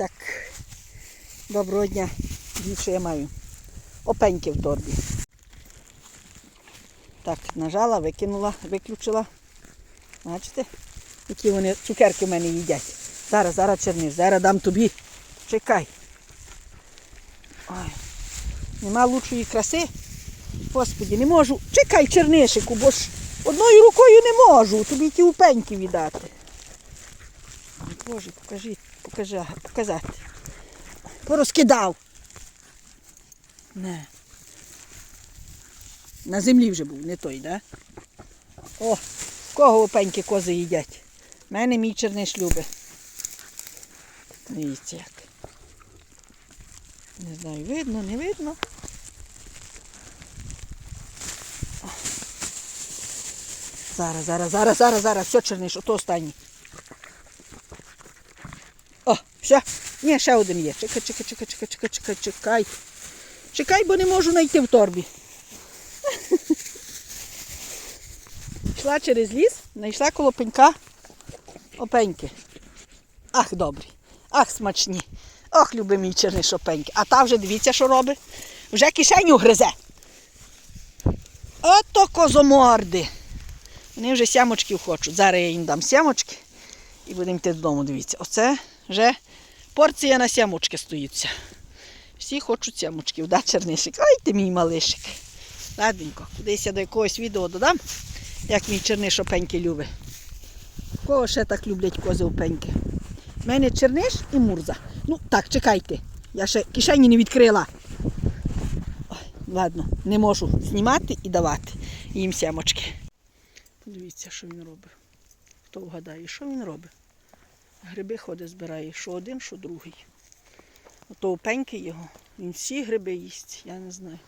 Так, доброго дня. Що я маю. Опеньки в торбі. Так, нажала, викинула, виключила. Бачите? Які вони цукерки в мене їдять. Зараз, зараз черниш, зараз дам тобі. Чекай. Ой. Нема лучшої краси. Господі, не можу. Чекай, чернишику, бо ж одною рукою не можу. Тобі ті упеньки віддати. Боже, покажи, покажи, показати. Порозкидав. Не. На землі вже був, не той, да? О, кого опеньки кози їдять? Мене мій черниш любить. Дивіться як. Не знаю, видно, не видно. Зараз, зараз, зараз, зараз, зараз, все черниш, ото останній. Все. Ні, ще один є. Чекай, чекай, чекай, чекай, чекай, чекай, чекай. Чекай, бо не можу знайти в торбі. Йшла через ліс, знайшла коло пенька опеньки. Ах, добрі, ах, смачні. Ох, любимі черниш опеньки. А та вже дивіться, що робить. Вже кишеню гризе. Ото козоморди. Вони вже сямочків хочуть. Зараз я їм дам сямочки і будемо йти додому. Дивіться. Оце вже порція на сямочки стоїться. Всі хочуть сямочків, да, чернишик? Ой, ти мій малишик. Ладненько, кудись я до якогось відео додам, як мій черниш опеньки любить. Кого ще так люблять кози опеньки? У мене черниш і мурза. Ну так, чекайте. Я ще кишені не відкрила. Ой, ладно, не можу знімати і давати їм сямочки. Подивіться, що він робить. Хто вгадає, що він робить? Гриби ходить, збирає, що один, що другий. Ото опеньки його, він всі гриби їсть, я не знаю.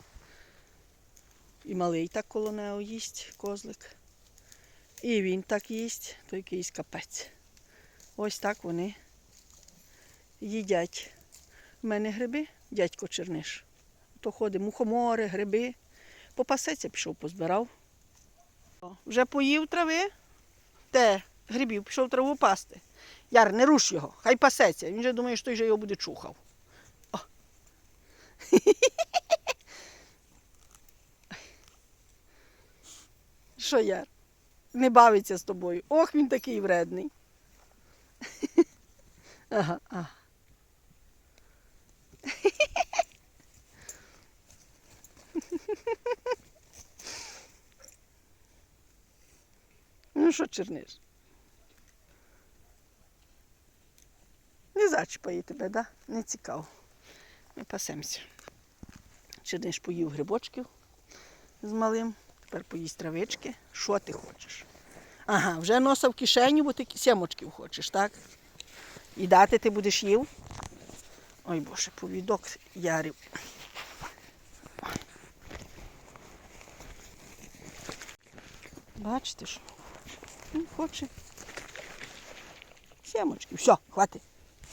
І малий так коло нього їсть, козлик. І він так їсть, то якийсь капець. Ось так вони їдять. У мене гриби, дядько Черниш. То ходить мухомори, гриби. Попасеться, пішов, позбирав. Вже поїв трави, те, грибів, пішов траву пасти. Яр, не руш його, хай пасеться. Він вже думає, що той же його буде чухав. О. Що Яр? Не бавиться з тобою. Ох, він такий вредний. Ага, ага. Ну що, черниш? Не зачіпає тебе, да? Не цікаво. Ми пасемося. Черниш поїв грибочків з малим, тепер поїсть травички. Що ти хочеш? Ага, вже носа в кишеню, бо ти сімочків хочеш, так? І дати ти будеш їв. Ой Боже, повідок ярів. Бачите, що він хоче. Сямочки. Все, хватить.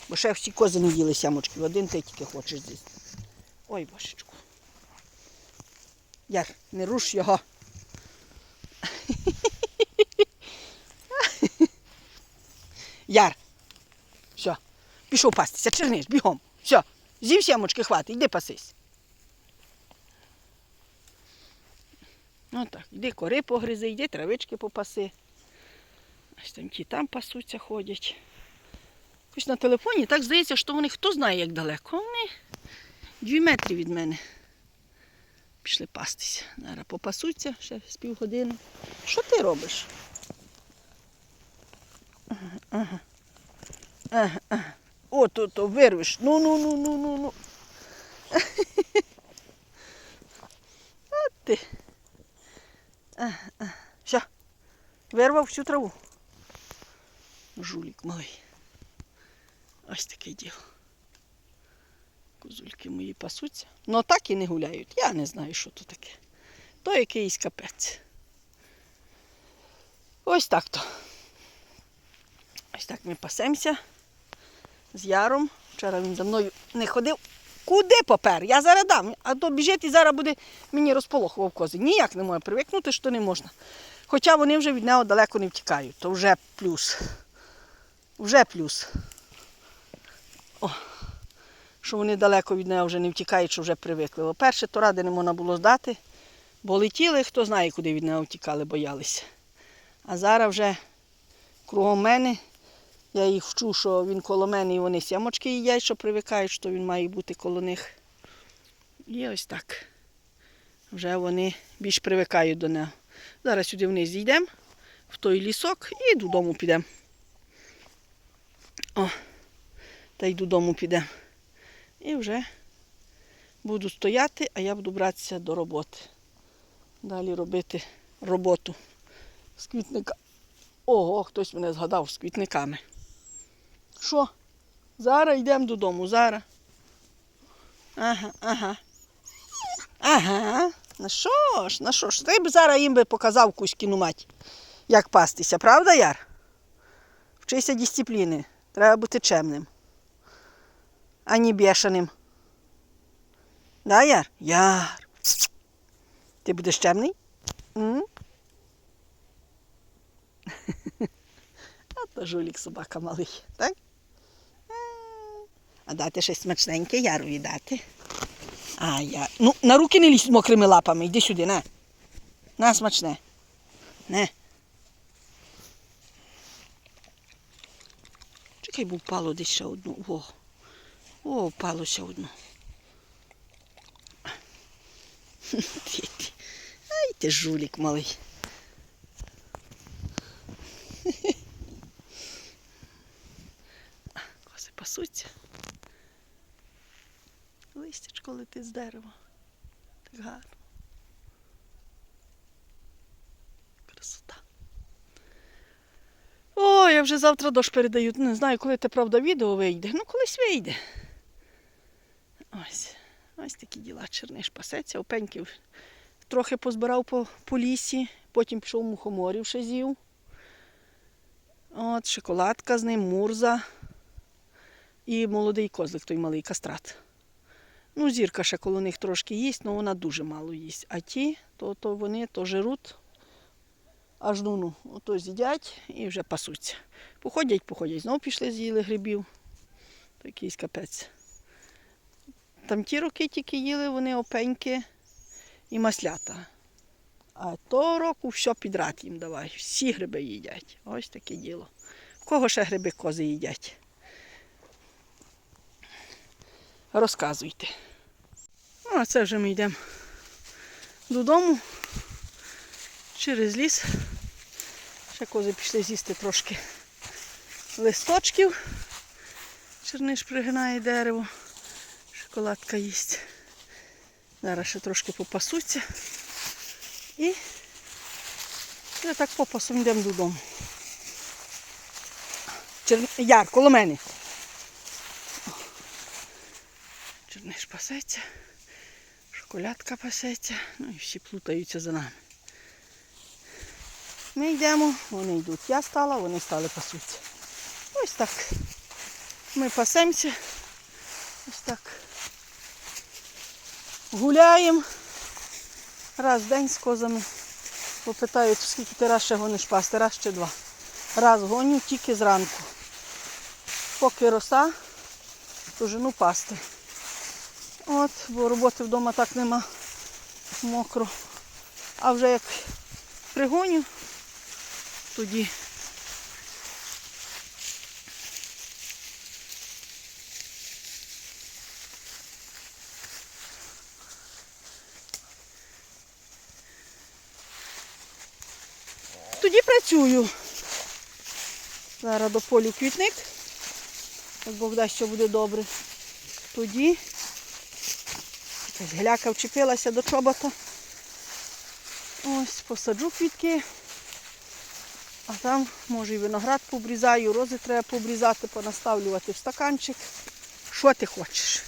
Бо ще всі кози не їли сямочки. Один ти тільки хочеш з'їсти. Ой, божечку. Яр, не руш його. Яр. Все. Пішов пастися, черниш, бігом. Все. З'їв сямочки, хватить, йди пасись. Ну так, йди кори погризи, йди травички попаси. Ось там ті там пасуться, ходять. Ось на телефоні так здається, що вони хто знає, як далеко. Вони дві метри від мене. Пішли пастися. Зараз попасуться ще з півгодини. Що ти робиш? Ага, ага. Ага, ага. От, от, от, вирвеш. Ну, ну, ну, ну, ну, ну. От ти. Ага, ага. Все. Вирвав всю траву. Жулік малий. Ось таке діло. Козульки мої пасуться. Ну так і не гуляють. Я не знаю, що то таке. То якийсь капець. Ось так то. Ось так ми пасемося з яром. Вчора він за мною не ходив. Куди попер? Я зараз дам, а то біжить і зараз буде мені розполохував кози. Ніяк не можу привикнути, що не можна. Хоча вони вже від нього далеко не втікають, то вже плюс. Вже плюс. О, що вони далеко від неї вже не втікають, що вже привикли. Бо перше то ради не можна було здати, бо летіли, хто знає, куди від неї втікали, боялися. А зараз вже кругом мене. Я їх вчу, що він коло мене і вони сямочки їдять, що привикають, що він має бути коло них. І ось так. Вже вони більш привикають до нього. Зараз сюди вниз зійдемо, в той лісок і додому підемо. О, та й додому підемо. І вже буду стояти, а я буду братися до роботи. Далі робити роботу з квітника. Ого, хтось мене згадав з квітниками. Що? Зараз йдемо додому, зараз. Ага, ага. Ага. На що ж, на що ж? Ти б зараз їм би показав кузькіну мать, як пастися, правда, Яр? Вчися дисципліни. Треба бути чемним. А не бешеним. Да, Яр? Яр. Ти будеш чемний? М? А то жулік собака малий, так? А дати щось смачненьке ярові дати. А я. Ну, на руки не лізь мокрими лапами. Йди сюди, на. На смачне. Не. Чекай, бо впало десь ще одну. О. О, впало ще одну. Ти, ти. Ай, ти жулік малий. Кози пасуться. Листячко летить з дерева. Так гарно. Красота. О, я вже завтра дощ передаю. Не знаю, коли те правда відео вийде. Ну, колись вийде. Ось. Ось такі діла. Черниш пасеться, опеньків. Трохи позбирав по, по лісі, потім пішов мухоморів ще з'їв. От, шоколадка з ним, мурза. І молодий козлик, той малий кастрат. Ну, зірка ще коло них трошки їсть, але вона дуже мало їсть. А ті, то, то вони то жируть, аж ну, ото з'їдять і вже пасуться. Походять, походять, знову пішли, з'їли грибів. То якийсь капець. Там ті роки тільки їли вони опеньки і маслята. А того року все підряд їм давай. Всі гриби їдять. Ось таке діло. В кого ще гриби кози їдять? Розказуйте. Ну, а це вже ми йдемо додому через ліс. Ще кози пішли з'їсти трошки листочків. Черниш пригинає дерево, шоколадка їсть. Зараз ще трошки попасуться. І, і отак попасом йдемо додому. Чер... Яр, коло мене. Черниш пасеться, шоколадка пасеться, ну і всі плутаються за нами. Ми йдемо, вони йдуть. Я стала, вони стали пасуться. Ось так. Ми пасемося. Ось так. Гуляємо раз в день з козами. Попитають, скільки ти раз ще гониш пасти, раз чи два. Раз гоню тільки зранку. Поки роса, то жену пасти. От, бо роботи вдома так нема мокро. А вже як пригоню, тоді тоді працюю. Зараз до полі квітник. Як Бог дасть, що буде добре. Тоді якась гляка вчепилася до чобота. Ось, посаджу квітки. А там, може, і виноград побрізаю, рози треба побрізати, понаставлювати в стаканчик. Що ти хочеш?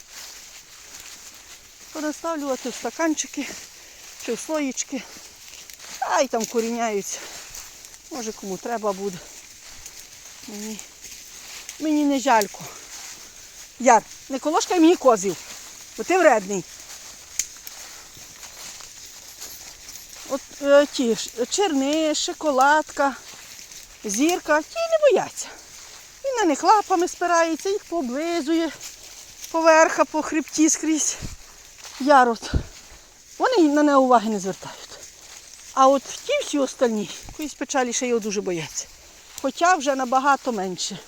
Понаставлювати в стаканчики чи в слоїчки. Ай там коріняються. Може кому треба буде. Мені, мені не жалько. Яр, не колошкай мені козів, бо ти вредний. От е, ті черни, шоколадка, зірка, ті не бояться. Він на них лапами спирається, їх пооблизує, поверха, по хребті скрізь ярод. Вони на неї уваги не звертають. А от ті всі остальні, якоїсь печалі ще його дуже бояться. Хоча вже набагато менше.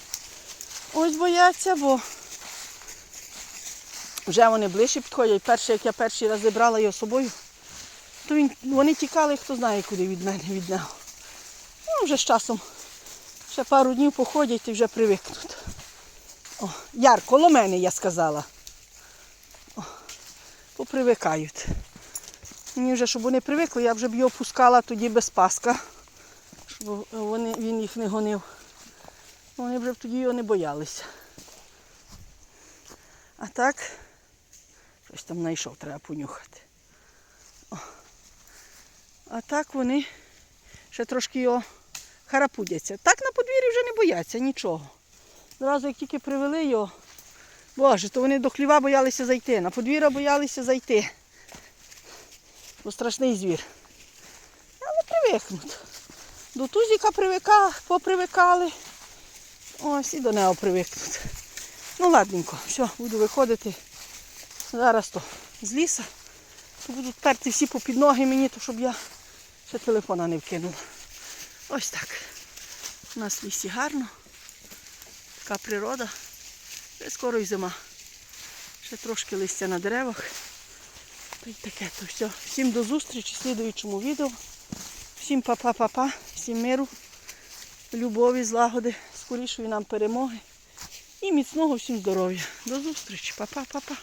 Ось бояться, бо вже вони ближче підходять. Перше, як я перший раз зібрала його з собою, то він, вони тікали, хто знає, куди від мене, від нього. Ну, вже з часом, ще пару днів походять і вже привикнуть. О, Яр, коло мене, я сказала. О, попривикають. Мені вже, щоб вони привикли, я вже б його пускала тоді без паска, щоб вони, він їх не гонив. Вони вже б тоді його не боялися. А так, щось там знайшов, треба понюхати. О. А так вони ще трошки його харапудяться. Так на подвір'ї вже не бояться нічого. Зразу як тільки привели його, боже, то вони до хліва боялися зайти, на подвір'я боялися зайти. Бо страшний звір. Але привикнуть. До тузіка привика, попривикали. Ось і до нього привикнуть. Ну ладненько, все, буду виходити. Зараз то з ліса. То будуть перти всі попід ноги мені, то щоб я ще телефона не вкинула. Ось так. У нас в лісі гарно. Така природа. Вже скоро й зима. Ще трошки листя на деревах. Та й таке то все. Всім до зустрічі в слідуючому відео. Всім па-па-па-па, всім миру, любові, злагоди, скорішої нам перемоги і міцного всім здоров'я. До зустрічі, па-па-па-па.